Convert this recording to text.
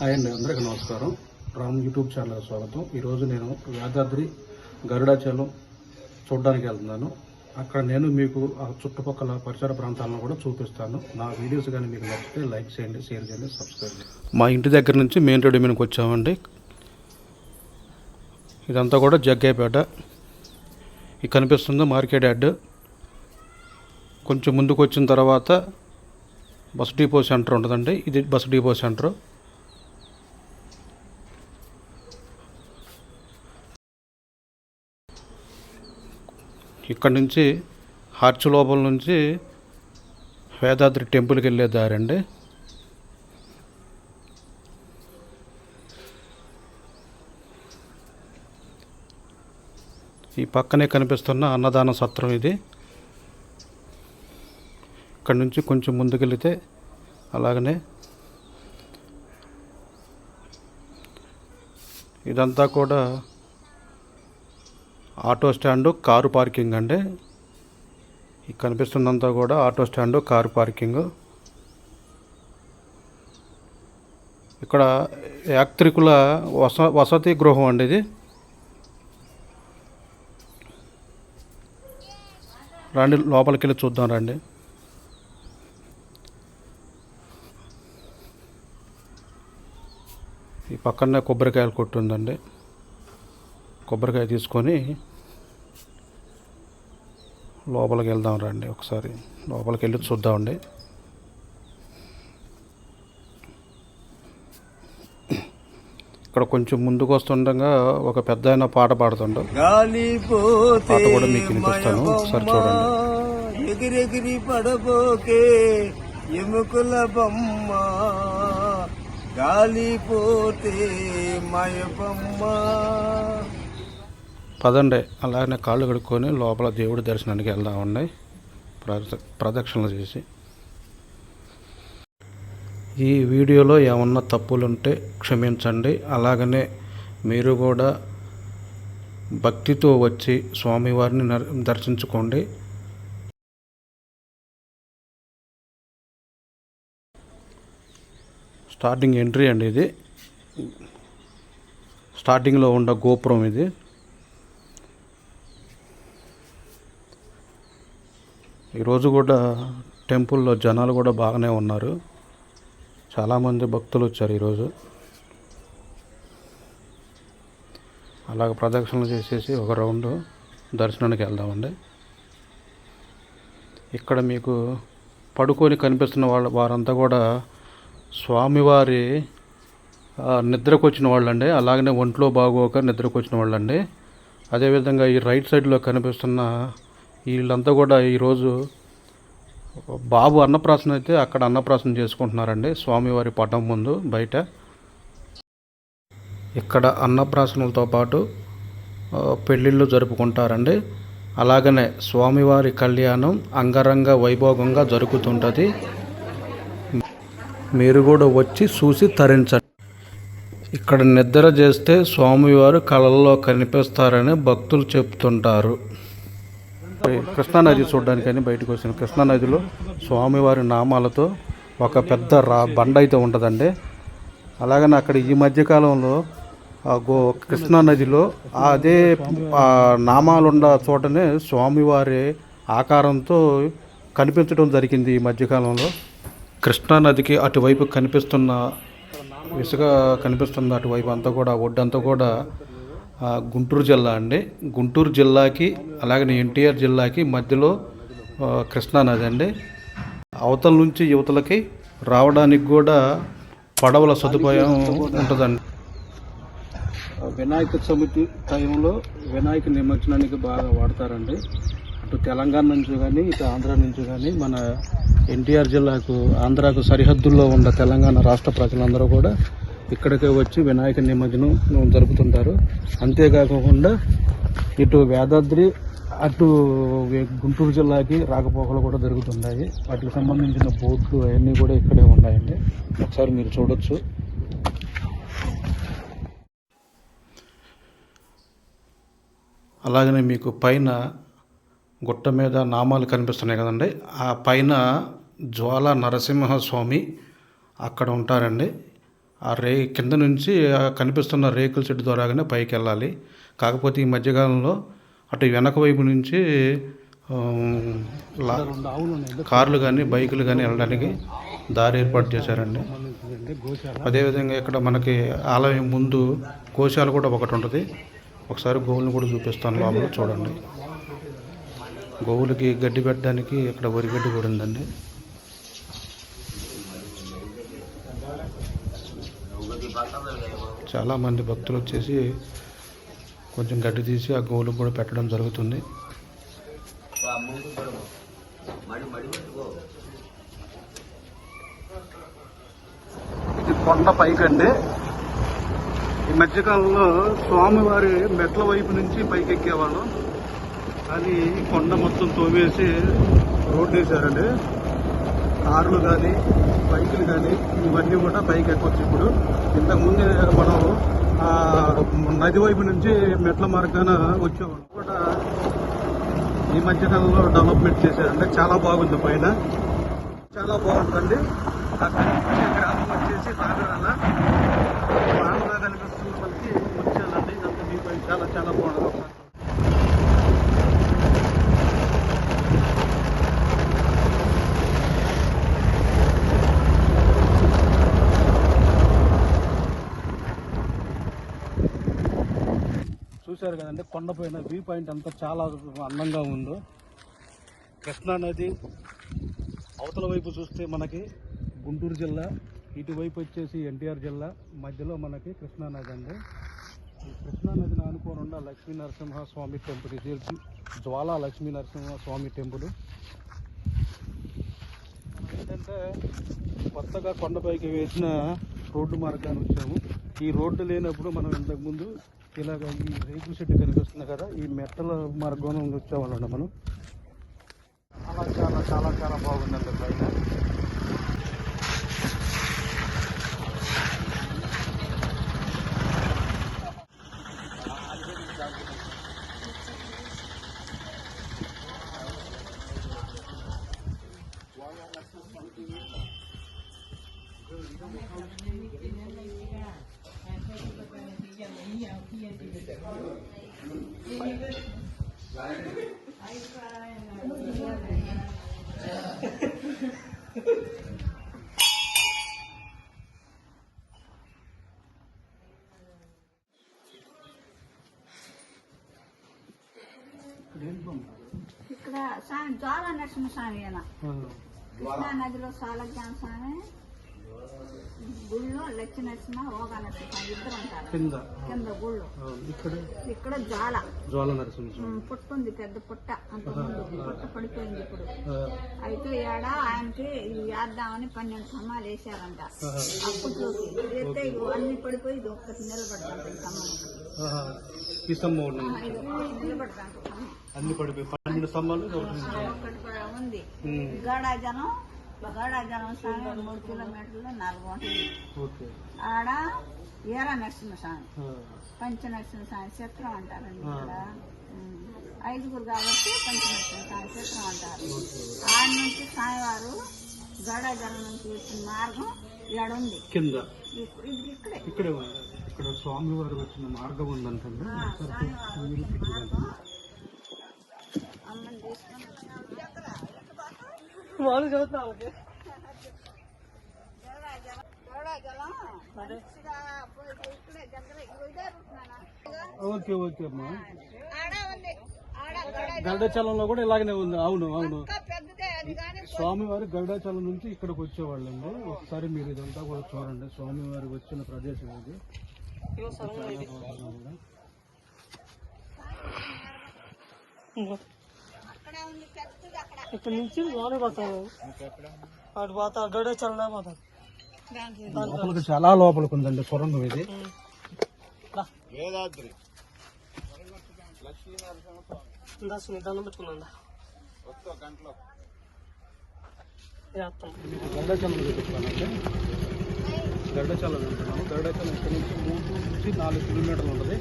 Hi అండి అందరికీ నమస్కారం. రామ్ యూట్యూబ్ ఛానల్కి స్వాగతం. ఈరోజు నేను యాదాద్రి గరుడాచలం చూడడానికి వెళ్తున్నాను. అక్కడ నేను మీకు ఆ చుట్టుపక్కల పరిసర ప్రాంతాలను కూడా చూపిస్తాను. నా వీడియోస్ కానీ మీకు నచ్చితే లైక్ చేయండి షేర్ చేయండి సబ్స్క్రైబ్ చేయండి. మా ఇంటి దగ్గర నుంచి మెయిన్ రోడ్ మీదకి వచ్చామండి. ఇదంతా కూడా జగ్గైపేట ఇది కనిపిస్తుంది మార్కెట్ యాడ్ కొంచెం ముందుకు వచ్చిన తర్వాత బస్ డిపో సెంటర్ ఉంటుందండి. ఇది బస్ డిపో సెంటర్. ఇక్కడ నుంచి హార్చ్ లోపల నుంచి వేదాద్రి టెంపుల్కి వెళ్ళే దారండి ఈ పక్కనే కనిపిస్తున్న అన్నదాన సత్రం ఇది. ఇక్కడ నుంచి కొంచెం ముందుకెళ్తే అలాగనే ఇదంతా కూడా ఆటో స్టాండు కారు పార్కింగ్ అండి. కనిపిస్తుందంతా కూడా ఆటో స్టాండు కారు పార్కింగ్. ఇక్కడ యాత్రికుల వస వసతి గృహం అండి ఇది. రండి లోపలికి వెళ్ళి చూద్దాం రండి. ఈ పక్కనే కొబ్బరికాయలు కొట్టుందండి కొబ్బరికాయ తీసుకొని లోపలికి వెళ్దాం రండి ఒకసారి. లోపలికి వెళ్ళి చూద్దామండి. ఇక్కడ కొంచెం ముందుకు వస్తుండగా ఒక పెద్ద ఆయన పాట పాడుతుండ. పాట కూడా మీకు వినిపిస్తాను. ఒకసారి చూడండి. ఎగిరెగిరి పడబోకే ఎముకల బొమ్మ. గాలిపోతే మయ బొమ్మ. పదండి. అలాగనే కాళ్ళు కడుక్కొని లోపల దేవుడి దర్శనానికి వెళ్దామండి. ప్రదక్షిణలు చేసి. ఈ వీడియోలో ఏమన్నా తప్పులుంటే క్షమించండి. అలాగనే మీరు కూడా భక్తితో వచ్చి స్వామివారిని దర్శించుకోండి. స్టార్టింగ్ ఎంట్రీ అండి ఇది. స్టార్టింగ్లో ఉన్న గోపురం ఇది. ఈరోజు కూడా టెంపుల్లో జనాలు కూడా బాగానే ఉన్నారు. చాలామంది భక్తులు వచ్చారు ఈరోజు. అలాగ ప్రదక్షిణలు చేసేసి ఒక రౌండ్ దర్శనానికి వెళ్దామండి. ఇక్కడ మీకు పడుకొని కనిపిస్తున్న వాళ్ళ వారంతా కూడా స్వామివారి నిద్రకు వచ్చిన వాళ్ళండి. అలాగనే ఒంట్లో బాగోక నిద్రకు వచ్చిన వాళ్ళండి. అదేవిధంగా ఈ రైట్ సైడ్లో కనిపిస్తున్న వీళ్ళంతా కూడా ఈరోజు బాబు అన్నప్రాసన అయితే అక్కడ అన్నప్రాసన చేసుకుంటున్నారండి. స్వామివారి పటం ముందు బయట. ఇక్కడ అన్నప్రాసనలతో పాటు పెళ్ళిళ్ళు జరుపుకుంటారండి. అలాగనే స్వామివారి కళ్యాణం అంగరంగ వైభోగంగా జరుగుతుంటుంది. మీరు కూడా వచ్చి చూసి తరించండి. ఇక్కడ నిద్ర చేస్తే స్వామివారు కళల్లో కనిపిస్తారని భక్తులు చెప్తుంటారు. కృష్ణానది చూడడానికని బయటకు వచ్చిన కృష్ణానదిలో స్వామివారి నామాలతో ఒక పెద్ద రా బండ అయితే ఉంటుందండి. అలాగని అక్కడ ఈ మధ్యకాలంలో ఆ గో కృష్ణానదిలో అదే నామాలున్న చోటనే స్వామివారి ఆకారంతో కనిపించడం జరిగింది ఈ మధ్యకాలంలో. కృష్ణానదికి అటువైపు కనిపిస్తున్న ఇసుక కనిపిస్తుంది అటువైపు అంతా కూడా ఒడ్డంతా కూడా గుంటూరు జిల్లా అండి. గుంటూరు జిల్లాకి అలాగే ఎన్టీఆర్ జిల్లాకి మధ్యలో కృష్ణానది అండి. అవతల నుంచి యువతలకి రావడానికి కూడా పడవల సదుపాయం ఉంటుందండి. వినాయక చవితి టైంలో వినాయక నిమజ్జనానికి బాగా వాడతారండి. అటు తెలంగాణ నుంచి కానీ ఇటు ఆంధ్ర నుంచి కానీ మన ఎన్టీఆర్ జిల్లాకు ఆంధ్రాకు సరిహద్దుల్లో ఉన్న తెలంగాణ రాష్ట్ర ప్రజలందరూ కూడా ఇక్కడికే వచ్చి వినాయక నిమజ్జనం జరుపుతుంటారు. అంతేకాకుండా ఇటు వేదాద్రి అటు గుంటూరు జిల్లాకి రాకపోకలు కూడా జరుగుతున్నాయి వాటికి సంబంధించిన బోట్లు అవన్నీ కూడా ఇక్కడే ఉన్నాయండి. ఒకసారి మీరు చూడొచ్చు. అలాగనే మీకు పైన గుట్ట మీద నామాలు కనిపిస్తున్నాయి కదండి. ఆ పైన జ్వాల నరసింహస్వామి అక్కడ ఉంటారండి. ఆ రే కింద నుంచి కనిపిస్తున్న రేకుల షెడ్ ద్వారాగానే పైకి వెళ్ళాలి కాకపోతే ఈ మధ్యకాలంలో అటు వెనక వైపు నుంచి కార్లు కానీ బైకులు కానీ వెళ్ళడానికి దారి ఏర్పాటు చేశారండి. అదేవిధంగా ఇక్కడ మనకి ఆలయం ముందు గోశాల కూడా ఒకటి ఉంటుంది. ఒకసారి గోవులను కూడా చూపిస్తాను లోపల చూడండి. గోవులకి గడ్డి పెట్టడానికి ఇక్కడ వరిగడ్డి కూడా ఉందండి. చాలామంది భక్తులు వచ్చేసి కొంచెం గడ్డి తీసి ఆ గోవులకు కూడా పెట్టడం జరుగుతుంది. ఇది కొండ పైకండి. ఈ మధ్యకాలంలో స్వామివారి మెట్ల వైపు నుంచి పైకి ఎక్కేవాళ్ళం కానీ కొండ మొత్తం తోమేసి రోడ్డు వేశారండి. కార్లు కానీ బైకులు కానీ ఇవన్నీ కూడా పైకి ఎక్కొచ్చు ఇప్పుడు. ఇంతకుముందు మనం నది వైపు నుంచి మెట్ల మార్గాన వచ్చేవాళ్ళం. కూడా ఈ మధ్యకాలంలో డెవలప్మెంట్ చేశారంటే చాలా బాగుంది పైన. చాలా బాగుంటుంది. ఆ గ్రామం వచ్చేసి నాగరాల. నాగరా కనిపిస్తున్న వాళ్ళకి వచ్చేదండి ఇదంతా మీ చాలా చాలా బాగుంటుంది. చూశారు కదండి కొండపైన వ్యూ పాయింట్ అంతా చాలా అందంగా ఉందో. కృష్ణా నది అవతల వైపు చూస్తే మనకి గుంటూరు జిల్లా ఇటువైపు వచ్చేసి ఎన్టీఆర్ జిల్లా మధ్యలో మనకి కృష్ణా నది అండి. ఈ కృష్ణా నదిని ఉన్న లక్ష్మీ నరసింహ స్వామి టెంపుల్ ఇది జ్వాలా లక్ష్మీ నరసింహ స్వామి టెంపుల్. ఏంటంటే కొత్తగా కొండపైకి వేసిన రోడ్డు మార్గాన్ని వచ్చాము. ఈ రోడ్డు లేనప్పుడు మనం ఇంతకుముందు ఇలాగ ఈ రేకుల షెడ్ కనిపిస్తుంది కదా ఈ మెట్టల మార్గం నుండి వచ్చేవాళ్ళం మనం. చాలా చాలా చాలా చాలా బాగుందండి పైన. ఇక్కడ స్వామి జ్వాల నరసింహ స్వామి ఈయన కృష్ణా నదిలో సాలజ్ఞాన స్వామి. గుళ్ళో లక్ష్మీ నరసింహ ఓగా ఇద్దరు కింద. కింద గుళ్ళు. ఇక్కడ? ఇక్కడ జ్వాల. జ్వాల నరసింహ పుట్ట ఉంది పెద్ద పుట్ట అంత పుట్ట పడిపోయింది ఇప్పుడు. అయితే ఏడ ఆయనకి ఇది వేద్దామని పన్నెండు సమ్మాలు వేసారంట అప్పట్లోకి. ఇవి అన్ని పడిపోయి ఇది ఒక్కటి నిలబడతాంట ఈ స్తంభం సమ్మం. అన్ని పడిపోయి పన్నెండు స్తంభాలు ఒకటి ఉంది. ఒక్కటి కూడా గడాజలం స్వామి మూడు కిలోమీటర్లు నాలుగు ఆడ ఈర నరసింహ స్వామి. ఆ, పంచ నరసింహ స్వామి చిత్రం అంటారండి. ఇక్కడ. ఐదుగురు కాబట్టి పంచ నరసింహ స్వామి చిత్రం అంటారు. ఆడ నుంచి స్వామివారు గడాజలం నుంచి వచ్చిన మార్గం ఉంది. కింద. ఇక్కడే. ఇక్కడే ఇక్కడ స్వామివారు వచ్చిన మార్గం మార్గం. అమ్మని తీసుకొని ఓకే ఓకే అమ్మా. గరుడాచలంలో కూడా ఇలాగనే ఉంది. అవును అవును. స్వామివారి గరుడాచలం నుంచి ఇక్కడికి వచ్చేవాళ్ళండి. ఒకసారి మీరు ఇదంతా కూడా చూడండి. స్వామివారి వచ్చిన ప్రదేశం ఇది. ఇక్కడ నుంచి లోనే పోతాను అటు పోతా చల్లనే పోతాను లోపలికి చాలా లోపలికి ఉందండి సొరంగం ఇది. దర్శనం దండం పెట్టుకున్నా ఇక్కడ నుంచి మూడు నుంచి నాలుగు కిలోమీటర్లు ఉంటుంది.